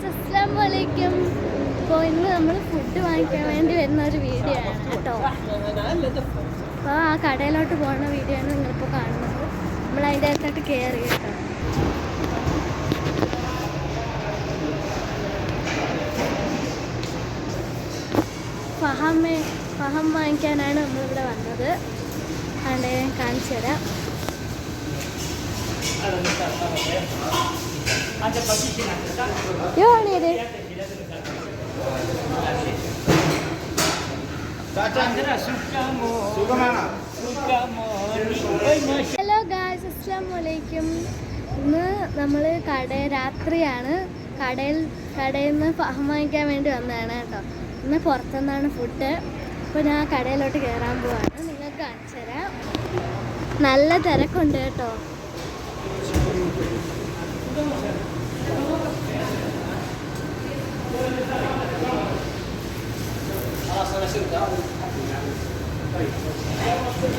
Guys അസ്സാം വലൈക്കും അപ്പോൾ ഇന്ന് നമ്മൾ ഫുഡ് വാങ്ങിക്കാൻ വേണ്ടി വരുന്ന ഒരു വീഡിയോ ആണ് കേട്ടോ. അപ്പോൾ ആ കടയിലോട്ട് പോകുന്ന വീഡിയോ ആണ് നിങ്ങളിപ്പോൾ കാണുന്നത്. നമ്മൾ അതിന്റെ അകത്തോട്ട് കയറി കേട്ടോ. ഫഹമേ ഫഹം വാങ്ങിക്കാനാണ് നമ്മളിവിടെ വന്നത്. അവിടെ കാണിച്ചു തരാം. എവിടെയത് ഹലോ ഗായ്സ് അസ്സാം വലൈക്കും ഇന്ന് നമ്മൾ കട രാത്രിയാണ്. കടയിൽ കടയിൽ നിന്ന് ഫഹം വാങ്ങിക്കാൻ വേണ്ടി വന്നതാണ് കേട്ടോ. ഇന്ന് പുറത്തുനിന്നാണ് ഫുഡ് അപ്പോൾ ഞാൻ കടയിലോട്ട് കയറാൻ പോവാണ്. നിങ്ങൾക്ക് കാണിച്ചു തരാം നല്ല തിരക്കുണ്ട് കേട്ടോ.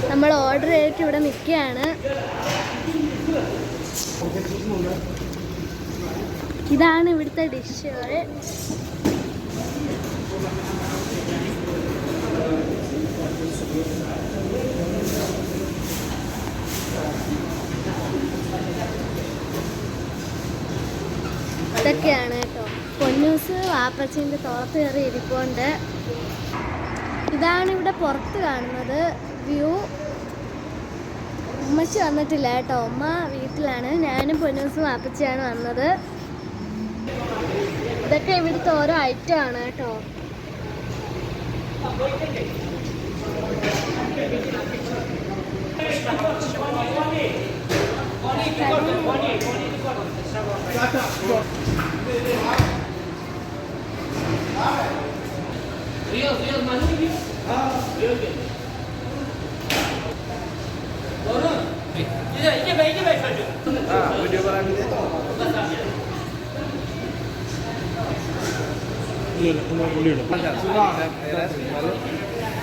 നമ്മൾ ഓർഡർ ചെയ്തിട്ട് ഇവിടെ നിൽക്കുകയാണ്. ഇതാണ് ഇവിടുത്തെ ഡിഷുകൾ ഇതൊക്കെയാണ് കേട്ടോ. പൊന്നൂസ് വാപ്പച്ചിന്റെ തോളത്ത് കയറി ഇരിപ്പുണ്ട്. ഇതാണ് ഇവിടെ പുറത്ത് കാണുന്നത് വ്യൂ. ഉമ്മച്ചി വന്നിട്ടില്ല കേട്ടോ. ഉമ്മ വീട്ടിലാണ്. ഞാനും പൊന്നൂസും വാപ്പച്ചിയാണ് വന്നത്. ഇതൊക്കെ ഇവിടുത്തെ ഓരോ ഐറ്റം ആണ് കേട്ടോ.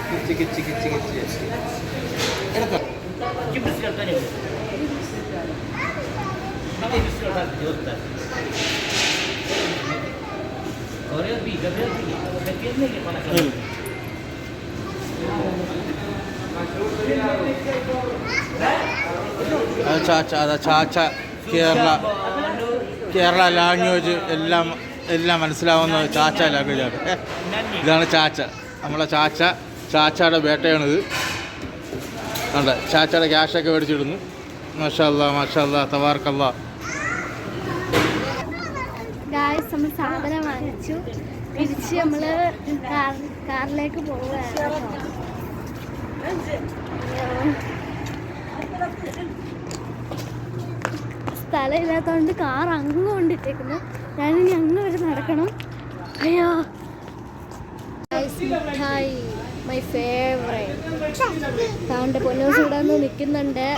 കിച്ച് കിച്ച് കിച്ച് കിച്ച് എടുത്തോ അത് ചാച്ച അതാ ചാച്ച കേരള കേരള ലാംഗ്വേജ് എല്ലാം എല്ലാം മനസ്സിലാവുന്ന ചാച്ച ലാംഗ്വേജാണ് ഇതാണ് ചാച്ച. നമ്മളെ ചാച്ച ചാച്ചയുടെ വേട്ടയാണിത്. ഉണ്ട് ചാച്ചയുടെ ക്യാഷൊക്കെ മേടിച്ചിടുന്നു. മാഷാ മാഷാ തവാർക്കല്ല ഗായ്സ് നമ്മൾ സാധനം വാങ്ങിച്ചു. തിരിച്ച് നമ്മൾ കാറിലേക്ക് പോവുകയാണ്. സ്ഥലം ഇല്ലാത്തതുകൊണ്ട് കാർ അങ്ങ് കൊണ്ടിട്ടേക്കുന്നു. ഞാനിനി അങ്ങ് വരെ നടക്കണം. അയ്യോ. മിഠായി മൈ ഫേവറേറ്റ് താണ്ട് പൊന്നൂസ് ഇവിടെ നിന്ന് നിൽക്കുന്നുണ്ട്.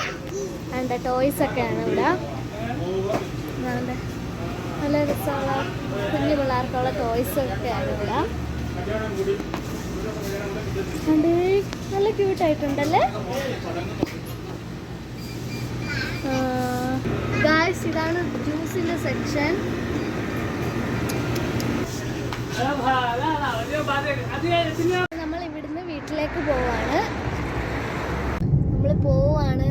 വേണ്ട ടോയ്സ് ഒക്കെയാണ് ഇവിടെ. നല്ല രസമുള്ള കുഞ്ഞു പിള്ളേർക്കുള്ള ടോയ്സ് ആണ് ഇവിടെ കണ്ടേ നല്ല ക്യൂട്ടായിട്ടുണ്ടല്ലേ ഗായ്സ് ഇതാണ് ജ്യൂസിന്റെ സെക്ഷൻ നമ്മൾ ഇവിടുന്ന് വീട്ടിലേക്ക് പോവാണ് നമ്മൾ പോവാണ്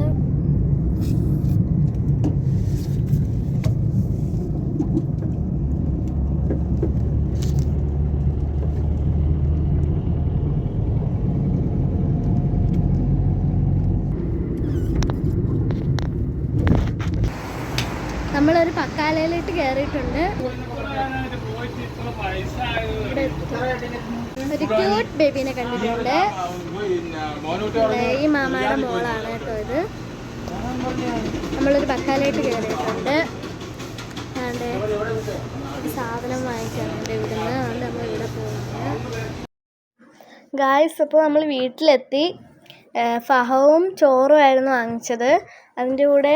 നമ്മളൊരു പക്കാലയിലിട്ട് കയറിയിട്ടുണ്ട് ഒരു ക്യൂട്ട് ബേബീനെ കണ്ടിട്ടുണ്ട്. ഈ മാമയുടെ മോളാണ് കേട്ടോ ഇത്. നമ്മളൊരു പക്കാലയിട്ട് കയറിയിട്ടുണ്ട് അതെ സാധനം വാങ്ങിക്കാനുണ്ട് ഇവിടുന്ന്. അതുകൊണ്ട് നമ്മൾ ഇവിടെ പോകുന്നത് ഗായ്സ് അപ്പോൾ നമ്മൾ വീട്ടിലെത്തി. ഫഹവും ചോറും ആയിരുന്നു വാങ്ങിച്ചത്. അതിന്റെ കൂടെ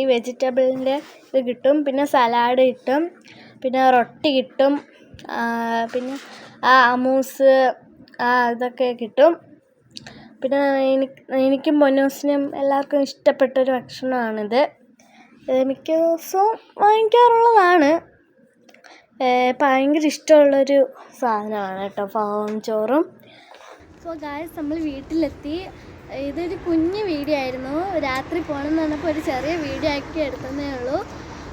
ഈ വെജിറ്റബിളിന്റെ ഇത് കിട്ടും പിന്നെ സലാഡ് കിട്ടും പിന്നെ റൊട്ടി കിട്ടും പിന്നെ ആ അമൂസ് ഇതൊക്കെ കിട്ടും. പിന്നെ എനിക്ക് എനിക്കും പൊന്നൂസിനും എല്ലാവർക്കും ഇഷ്ടപ്പെട്ടൊരു ഭക്ഷണമാണിത്. മിക്ക ദിവസവും വാങ്ങിക്കാറുള്ളതാണ്. ഭയങ്കര ഇഷ്ടമുള്ളൊരു സാധനമാണ് കേട്ടോ ചോറും. സോ ഗായസ് നമ്മൾ വീട്ടിലെത്തി. ഇതൊരു കുഞ്ഞു വീഡിയോ ആയിരുന്നു. രാത്രി പോകണം എന്ന് പറഞ്ഞപ്പോൾ ഒരു ചെറിയ വീഡിയോ ആക്കി എടുത്തതേ ഉള്ളൂ.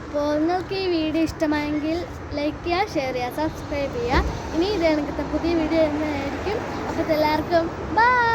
അപ്പോൾ നിങ്ങൾക്ക് ഈ വീഡിയോ ഇഷ്ടമായെങ്കിൽ ലൈക്ക് ചെയ്യുക ഷെയർ ചെയ്യുക സബ്സ്ക്രൈബ് ചെയ്യുക. ഇനി ഇത് കണക്കത്തെ പുതിയ വീഡിയോ വരുന്നതായിരിക്കും അപ്പോൾ എല്ലാവർക്കും ബൈ